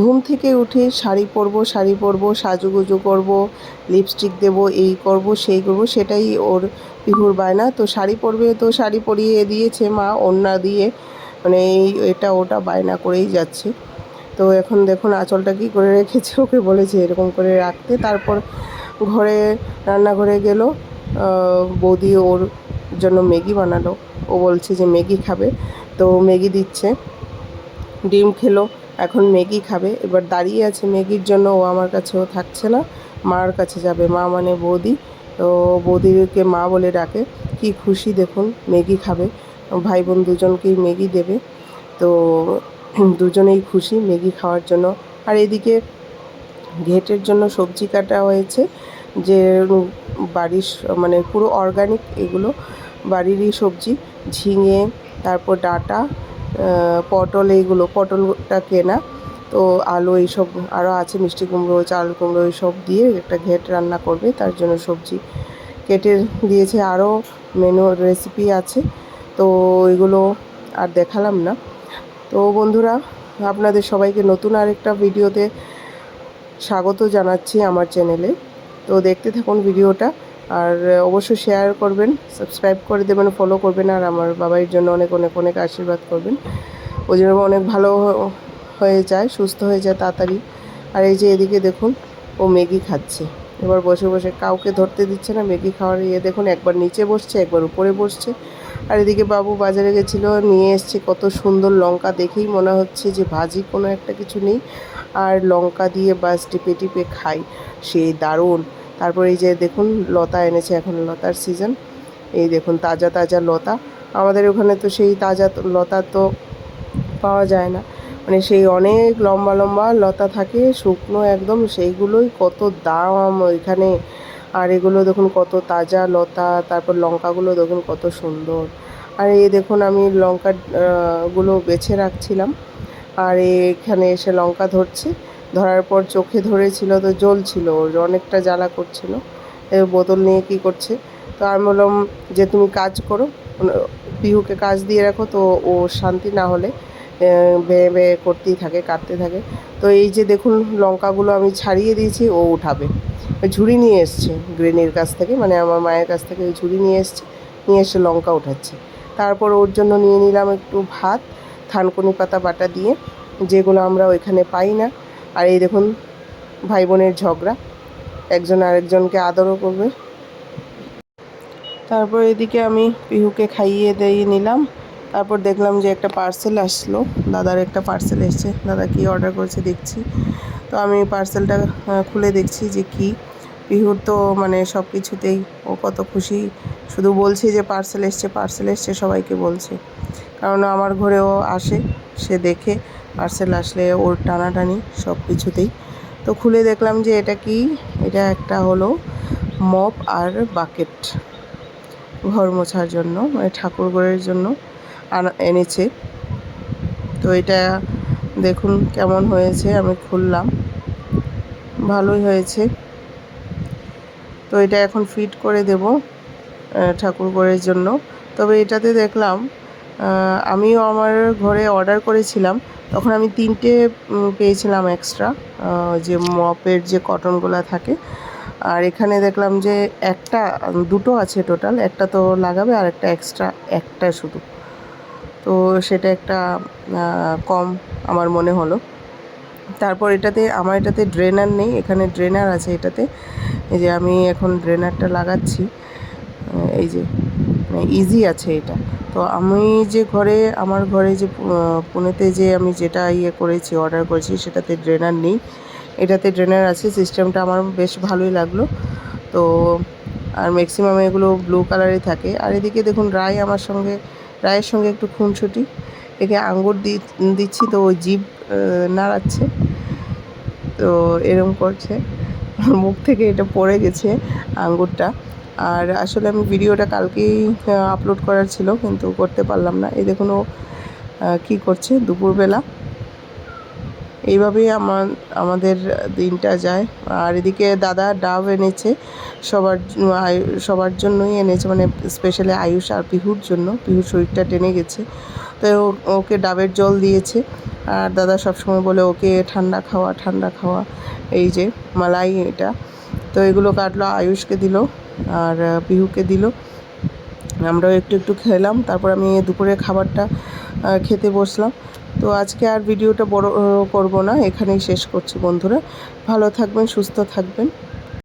ঘুম থেকে উঠে শাড়ি পরবো শাড়ি পরবো, সাজুগুজু করব লিপস্টিক দেব, এই করব, সেই করব, সেটাই ওর পিহুর বায়না। তো শাড়ি পরবে তো শাড়ি পরিয়ে দিয়েছে মা, ওড়না দিয়ে। মানে এই এটা ওটা বায়না করেই যাচ্ছে। তো এখন দেখুন আঁচলটা কী করে রেখেছে, ওকে বলেছে এরকম করে রাখতে। তারপর ঘরে রান্নাঘরে গেল বৌদি ওর জন্য ম্যাগি বানালো। ও বলছে যে ম্যাগি খাবে। তো ম্যাগি দিচ্ছে, ডিম খেলো। এখন ম্যাগি খাবে। এবার দাঁড়িয়ে আছে ম্যাগির জন্য, ও আমার কাছেও থাকছে না। মার কাছে যাবে। মা মানে বৌদি। তো বৌদিকে মা বলে ডাকে। কি খুশি দেখুন, ম্যাগি খাবে। ভাই বোন দুজনকেই ম্যাগি দেবে। তো দুজনেই খুশি ম্যাগি খাওয়ার জন্য। আর এদিকে ঘেটের জন্য সবজি কাটা হয়েছে। যে বাড়ির মানে পুরো অর্গানিক এগুলো। বাড়িরই সবজি। ঝিঙে, তারপর ডাঁটা পটল এইগুলো, পটলটা কেনা। তো আলু এইসব আরও আছে, মিষ্টি কুমড়ো, চাল কুমড়ো এইসব দিয়ে একটা ঘেট রান্না করবে, তার জন্য সবজি কেটে দিয়েছে। আরও মেনু রেসিপি আছে, তো এগুলো আর দেখালাম না। তো বন্ধুরা, আপনাদের সবাইকে নতুন আরেকটা ভিডিওতে স্বাগত জানাচ্ছি আমার চ্যানেলে। তো দেখতে থাকুন ভিডিওটা। আর অবশ্যই শেয়ার করবেন সাবস্ক্রাইব করে দেবেন ফলো করবেন, আর আমার বাবার জন্য অনেক অনেক অনেক আশীর্বাদ করবেন। ওই জন্য অনেক ভালো হয়ে যায়, সুস্থ হয়ে যায় তাড়াতাড়ি। আর এই যে এদিকে দেখুন, ও ম্যাগি খাচ্ছে। এবার বসে বসে কাউকে ধরতে দিচ্ছে না, ম্যাগি খাওয়ার ইয়ে দেখুন, একবার নিচে বসছে, একবার উপরে বসছে। আর এদিকে বাবু বাজারে গেছিল, নিয়ে এসছে কত সুন্দর লঙ্কা, দেখেই মনে হচ্ছে যে ভাজি কোনো একটা কিছু নেই। আর লঙ্কা দিয়ে বাস টিপে টিপে খাই সেই দারুণ। তারপর এই যে দেখুন, লতা এনেছে এখন লতার সিজন এই দেখুন, তাজা তাজা লতা। আমাদের ওখানে তো সেই তাজা লতা তো পাওয়া যায় না। মানে সেই অনেক লম্বা লম্বা লতা থাকে, শুকনো একদম, সেইগুলোই কত দাম ওইখানে। আর এগুলো দেখুন, কত তাজা লতা, তারপর লঙ্কাগুলো দেখুন, কত সুন্দর। আর এই দেখুন, আমি লঙ্কা গুলো বেছে রাখছিলাম। আর এখানে এসে লঙ্কা ধরছে। ধরার পর চোখে ধরেছিল তো জ্বলছিল, ওর অনেকটা জ্বালা করছিল। বোতল নিয়ে কি করছে? তো আমি বললাম যে, তুমি কাজ করো পিহুকে কাজ দিয়ে রাখো, তো ও শান্তি না হলে বেয়ে বেয়ে করতেই থাকে, কাটতে থাকে। তো এই যে দেখুন, লঙ্কাগুলো আমি ছাড়িয়ে দিয়েছি, ও উঠাবে। ঝুড়ি নিয়ে এসছে, গ্রেনির কাছ থেকে মানে আমার মায়ের কাছ থেকে ওই ঝুড়ি নিয়ে এসছে, নিয়ে এসে লঙ্কা উঠাচ্ছে। তারপর ওর জন্য নিয়ে নিলাম একটু ভাত, থানকুনি পাতা বাটা দিয়ে, যেগুলো আমরা ওইখানে পাই না। আর এই দেখুন ভাই বোনের ঝগড়া। একজন আরেকজনকে আদরও করবে। তারপর এদিকে আমি পিহুকে খাইয়ে দিয়ে নিলাম। তারপর দেখলাম যে একটা পার্সেল আসলো। দাদার একটা পার্সেল এসছে। দাদা কি অর্ডার করেছে দেখছি। তো আমি পার্সেলটা খুলে দেখছি যে কি। পিহুর তো মানে সব কিছুতেই ও কত খুশি। শুধু বলছে যে পার্সেল এসছে পার্সেল এসছে সবাইকে বলছে। কারণ আমার ঘরেও আসে, সে দেখে। পার্সেল আসলে ওর টানাটানি সব কিছুতেই। তো খুলে দেখলাম যে এটা কি? এটা একটা হলো মপ আর বাকেট ঘর মোছার জন্য মানে ঠাকুর ঘরের জন্য এনেছে। তো এটা দেখুন কেমন হয়েছে, আমি খুললাম। ভালোই হয়েছে। তো এটা এখন ফিট করে দেব ঠাকুর ঘরের জন্য। তবে এটাতে দেখলাম আমিও আমার ঘরে অর্ডার করেছিলাম। তখন আমি তিনটে পেয়েছিলাম এক্সট্রা যে মপের যে কটনগুলো থাকে। আর এখানে দেখলাম যে একটা দুটো আছে টোটাল একটা তো লাগাবে আর একটা এক্সট্রা একটা শুধু। তো সেটা একটা কম আমার মনে হলো। তারপর এটাতে, আমার এটাতে ড্রেনার নেই, এখানে ড্রেনার আছে এটাতে। এই যে আমি এখন ড্রেনারটা লাগাচ্ছি এই যে ইজি আছে এটা। তো আমি যে ঘরে, আমার ঘরে যে পুনেতে যে আমি যেটা ইয়ে করেছি অর্ডার করেছি, সেটাতে ড্রেনার নেই। এটাতে ড্রেনার আছে সিস্টেমটা আমার বেশ ভালোই লাগল। তো, আর ম্যাক্সিমাম এগুলো ব্লু কালারই থাকে। আর এদিকে দেখুন, রায় আমার সঙ্গে, রায়ের সঙ্গে একটু খুনছুটি একে আঙ্গুর দিচ্ছি তো ওই জিভ নাড়াচ্ছে। তো এরম করছে। মুখ থেকে এটা পড়ে গেছে আঙ্গুরটা। আর আসলে আমি ভিডিওটা কালকেই আপলোড করার ছিল, কিন্তু করতে পারলাম না। এই দেখুন ও কী করছে দুপুরবেলা। এইভাবেই আমার, আমাদের দিনটা যায়। আর এদিকে দাদা ডাব এনেছে, সবার সবার জন্যই এনেছে মানে স্পেশালি আয়ুষ আর পিহুর জন্য। পিহুর শরীরটা টেনে গেছে। তো ওকে ডাবের জল দিয়েছে। আর দাদা সবসময় বলে, ওকে ঠান্ডা খাওয়া ঠান্ডা খাওয়া। এই যে, মালাই এটা। তো এগুলো কাটলো, আয়ুষকে দিল আর পিহুকে দিল। আমরাও একটু একটু খেলাম, তারপর আমি দুপুরের খাবারটা খেতে বসলাম। তো আজকে আর ভিডিওটা বড় করব না, এখানেই শেষ করছি বন্ধুরা। ভালো থাকবেন, সুস্থ থাকবেন।